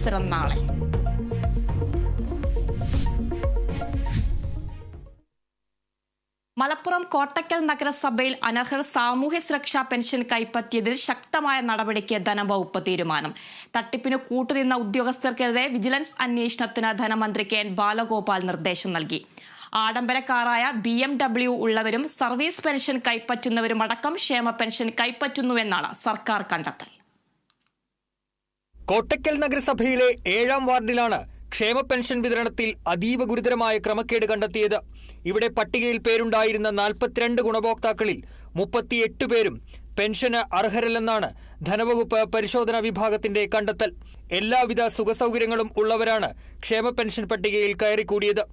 മത്സരം നാളെ മലപ്പുറം കോട്ടക്കൽ നഗരസഭയിൽ അനർഹർ സാമൂഹ്യ സുരക്ഷാ പെൻഷൻ കൈപ്പറ്റിയതിൽ ശക്തമായ നടപടിക്ക് ധനവകുപ്പ് തീരുമാനം. തട്ടിപ്പിന് കൂട്ടുനിന്ന ഉദ്യോഗസ്ഥർക്കെതിരെ വിജിലൻസ് അന്വേഷണത്തിന് ധനമന്ത്രി കെ എൻ ബാലഗോപാൽ നിർദ്ദേശം നൽകി. ആഡംബരക്കാരായ ബി എം ഡബ്ല്യു ഉള്ളവരും സർവീസ് പെൻഷൻ കൈപ്പറ്റുന്നവരുമടക്കം ക്ഷേമ പെൻഷൻ കൈപ്പറ്റുന്നുവെന്നാണ് സർക്കാർ കണ്ടെത്തൽ. കോട്ടക്കൽ നഗരസഭയിലെ ഏഴാം വാർഡിലാണ് ക്ഷേമ പെൻഷൻ വിതരണത്തിൽ അതീവ ഗുരുതരമായ ക്രമക്കേട് കണ്ടെത്തിയത്. ഇവിടെ പട്ടികയിൽ പേരുണ്ടായിരുന്ന നാൽപ്പത്തിരണ്ട് ഗുണഭോക്താക്കളിൽ മുപ്പത്തിയെട്ട് പേരും പെൻഷന് അർഹരല്ലെന്നാണ് ധനവകുപ്പ് പരിശോധനാ വിഭാഗത്തിന്റെ കണ്ടെത്തൽ. എല്ലാവിധ സുഖസൗകര്യങ്ങളും ഉള്ളവരാണ് ക്ഷേമ പെൻഷൻ പട്ടികയിൽ കയറിക്കൂടിയത്.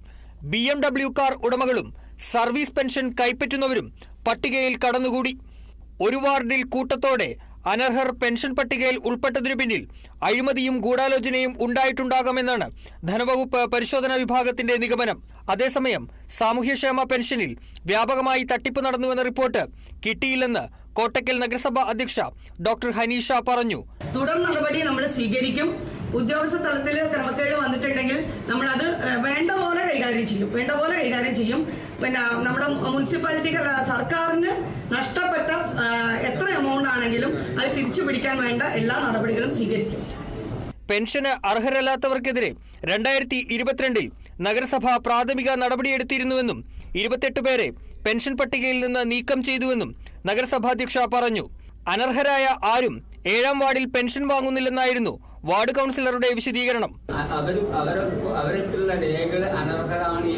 ബി എം ഡബ്ല്യു കാർ ഉടമകളും സർവീസ് പെൻഷൻ കൈപ്പറ്റുന്നവരും പട്ടികയിൽ കടന്നുകൂടി. ഒരു വാർഡിൽ കൂട്ടത്തോടെ അനർഹർ പെൻഷൻ പട്ടികയിൽ ഉൾപ്പെട്ടതിനു പിന്നിൽ അഴിമതിയും ഗൂഢാലോചനയും ഉണ്ടായിട്ടുണ്ടാകാമെന്നാണ് ധനവകുപ്പ് പരിശോധനാ വിഭാഗത്തിന്റെ നിഗമനം. അതേസമയം സാമൂഹ്യക്ഷേമ പെൻഷനിൽ വ്യാപകമായി തട്ടിപ്പ് നടന്നുവെന്ന റിപ്പോർട്ട് കിട്ടിയില്ലെന്ന് കോട്ടക്കൽ നഗരസഭാ അധ്യക്ഷ ഡോക്ടർ ഹനീഷ പറഞ്ഞു. തുടർ നടപടി നമ്മൾ സ്വീകരിക്കും. ഉദ്യോഗസ്ഥ തലത്തിൽ ക്രമക്കേട് വന്നിട്ടുണ്ടെങ്കിൽ നമ്മൾ അത് വേണ്ട പോലെ കൈകാര്യം ചെയ്യും. വേണ്ട പോലെ കൈകാര്യം ചെയ്യും. പിന്നെ നമ്മുടെ മുനിസിപ്പാലിറ്റി സർക്കാരിന് നഷ്ടപ്പെട്ട ആണെങ്കിലും അത് തിരിച്ചു പിടിക്കാൻ വേണ്ട എല്ലാ നടപടികളും സ്വീകരിക്കും. പെൻഷന് അർഹരല്ലാത്തവർക്കെതിരെ രണ്ടായിരത്തി ഇരുപത്തിരണ്ടിൽ നഗരസഭ പ്രാഥമിക നടപടിയെടുത്തിരുന്നുവെന്നും ഇരുപത്തെട്ട് പേരെ പെൻഷൻ പട്ടികയിൽ നിന്ന് നീക്കം ചെയ്തുവെന്നും നഗരസഭാധ്യക്ഷ പറഞ്ഞു. അനർഹരായ ആരും ഏഴാം വാർഡിൽ പെൻഷൻ വാങ്ങുന്നില്ലെന്നായിരുന്നു വാർഡ് കൗൺസിലറുടെ വിശദീകരണം.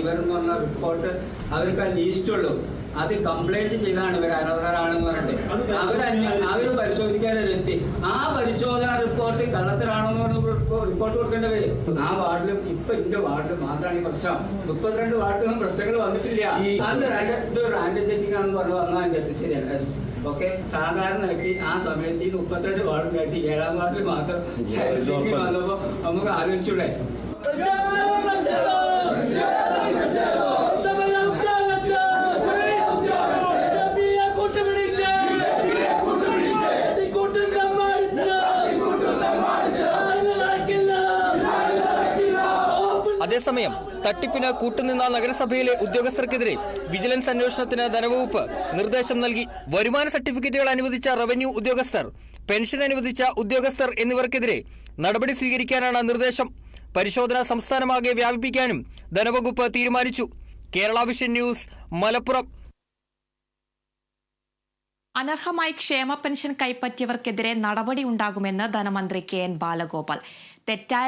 ഇവർ എന്ന് പറഞ്ഞ റിപ്പോർട്ട് അവർക്ക് ആ ലിസ്റ്റ് ഉള്ളൂ. അത് കംപ്ലൈന്റ് ചെയ്താണ്. ഇവർ അനർഹരാണെന്ന് പറഞ്ഞിട്ട്. അവർ അവർ പരിശോധിക്കാനെത്തി ആ പരിശോധന റിപ്പോർട്ട് കള്ളത്തരാണെന്ന് എന്ന് റിപ്പോർട്ട് വരും ആ വാർഡിലും ഇപ്പൊ എന്റെ വാർഡിൽ മാത്രമാണ് ഈ പ്രശ്നം. മുപ്പത്തിരണ്ട് വാർഡിലൊന്നും പ്രശ്നങ്ങൾ വന്നിട്ടില്ല. അത് റാൻഡ്- ഇത് റാൻഡ് ചെക്കിംഗ് ആണെന്ന് പറഞ്ഞു വന്നാൽ അതിന്റെ ശരിയല്ല ഓക്കെ. സാധാരണയായിട്ട് ആ സമയത്ത് ഈ മുപ്പത്തിരണ്ട് വാർഡിലായിട്ട് ഏഴാം വാർഡിൽ മാത്രം വന്നപ്പോ നമുക്ക് ആലോചിച്ചൂടെ അതേസമയം തട്ടിപ്പിന് കൂട്ടുനിന്ന നഗരസഭയിലെ ഉദ്യോഗസ്ഥർക്കെതിരെ വിജിലൻസ് അന്വേഷണത്തിന് ധനവകുപ്പ് നിർദ്ദേശം നൽകി. വരുമാന സർട്ടിഫിക്കറ്റുകൾ അനുവദിച്ച റവന്യൂ ഉദ്യോഗസ്ഥർ പെൻഷൻ അനുവദിച്ച ഉദ്യോഗസ്ഥർ എന്നിവർക്കെതിരെ നടപടി സ്വീകരിക്കാനാണ് നിർദ്ദേശം. പരിശോധന സംസ്ഥാനമാകെ വ്യാപിപ്പിക്കാനും ധനവകുപ്പ് തീരുമാനിച്ചു. Kerala vision news Malappuram. അനർഹമായി ക്ഷേമ പെൻഷൻ കൈപ്പറ്റിയവർക്കെതിരെ നടപടി ഉണ്ടാകുമെന്ന് ധനമന്ത്രി കെ എൻ ബാലഗോപാൽ. തെറ്റായ